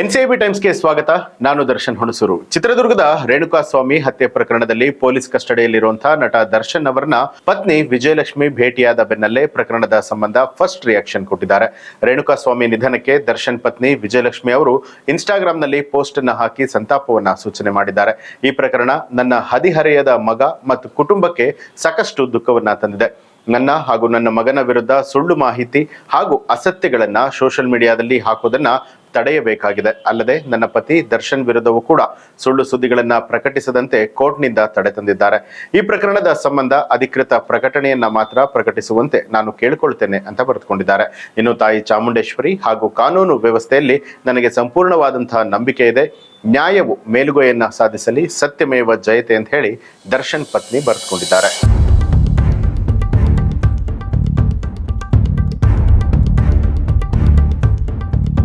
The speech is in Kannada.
ಎನ್ಸಿಐಬಿ ಟೈಮ್ಸ್ಗೆ ಸ್ವಾಗತ. ನಾನು ದರ್ಶನ್ ಹುಣಸೂರು. ಚಿತ್ರದುರ್ಗದ ರೇಣುಕಾ ಸ್ವಾಮಿ ಹತ್ಯೆ ಪ್ರಕರಣದಲ್ಲಿ ಪೊಲೀಸ್ ಕಸ್ಟಡಿಯಲ್ಲಿರುವಂತಹ ನಟ ದರ್ಶನ್ ಅವರನ್ನ ಪತ್ನಿ ವಿಜಯಲಕ್ಷ್ಮಿ ಭೇಟಿಯಾದ ಬೆನ್ನಲ್ಲೇ ಪ್ರಕರಣದ ಸಂಬಂಧ ಫಸ್ಟ್ ರಿಯಾಕ್ಷನ್ ಕೊಟ್ಟಿದ್ದಾರೆ. ರೇಣುಕಾ ಸ್ವಾಮಿ ನಿಧನಕ್ಕೆ ದರ್ಶನ್ ಪತ್ನಿ ವಿಜಯಲಕ್ಷ್ಮಿ ಅವರು ಇನ್ಸ್ಟಾಗ್ರಾಂನಲ್ಲಿ ಪೋಸ್ಟ್ ಅನ್ನು ಹಾಕಿ ಸಂತಾಪವನ್ನ ಸೂಚನೆ ಮಾಡಿದ್ದಾರೆ. ಈ ಪ್ರಕರಣ ನನ್ನ ಹದಿಹರೆಯದ ಮಗ ಮತ್ತು ಕುಟುಂಬಕ್ಕೆ ಸಾಕಷ್ಟು ದುಃಖವನ್ನ ತಂದಿದೆ. ನನ್ನ ಹಾಗೂ ನನ್ನ ಮಗನ ವಿರುದ್ಧ ಸುಳ್ಳು ಮಾಹಿತಿ ಹಾಗೂ ಅಸತ್ಯಗಳನ್ನ ಸೋಷಿಯಲ್ ಮೀಡಿಯಾದಲ್ಲಿ ಹಾಕೋದನ್ನ ತಡೆಯಬೇಕಾಗಿದೆ. ಅಲ್ಲದೆ ನನ್ನ ಪತಿ ದರ್ಶನ್ ವಿರುದ್ಧವೂ ಕೂಡ ಸುಳ್ಳು ಸುದ್ದಿಗಳನ್ನ ಪ್ರಕಟಿಸದಂತೆ ಕೋರ್ಟ್ನಿಂದ ತಡೆ ತಂದಿದ್ದಾರೆ. ಈ ಪ್ರಕರಣದ ಸಂಬಂಧ ಅಧಿಕೃತ ಪ್ರಕಟಣೆಯನ್ನ ಮಾತ್ರ ಪ್ರಕಟಿಸುವಂತೆ ನಾನು ಕೇಳಿಕೊಳ್ತೇನೆ ಅಂತ ಬರೆದುಕೊಂಡಿದ್ದಾರೆ. ಇನ್ನು ತಾಯಿ ಚಾಮುಂಡೇಶ್ವರಿ ಹಾಗೂ ಕಾನೂನು ವ್ಯವಸ್ಥೆಯಲ್ಲಿ ನನಗೆ ಸಂಪೂರ್ಣವಾದಂತಹ ನಂಬಿಕೆ ಇದೆ. ನ್ಯಾಯವು ಮೇಲುಗೈಯನ್ನ ಸಾಧಿಸಲಿ, ಸತ್ಯಮೇವ ಜಯತೆ ಅಂತ ಹೇಳಿ ದರ್ಶನ್ ಪತ್ನಿ ಬರೆದುಕೊಂಡಿದ್ದಾರೆ.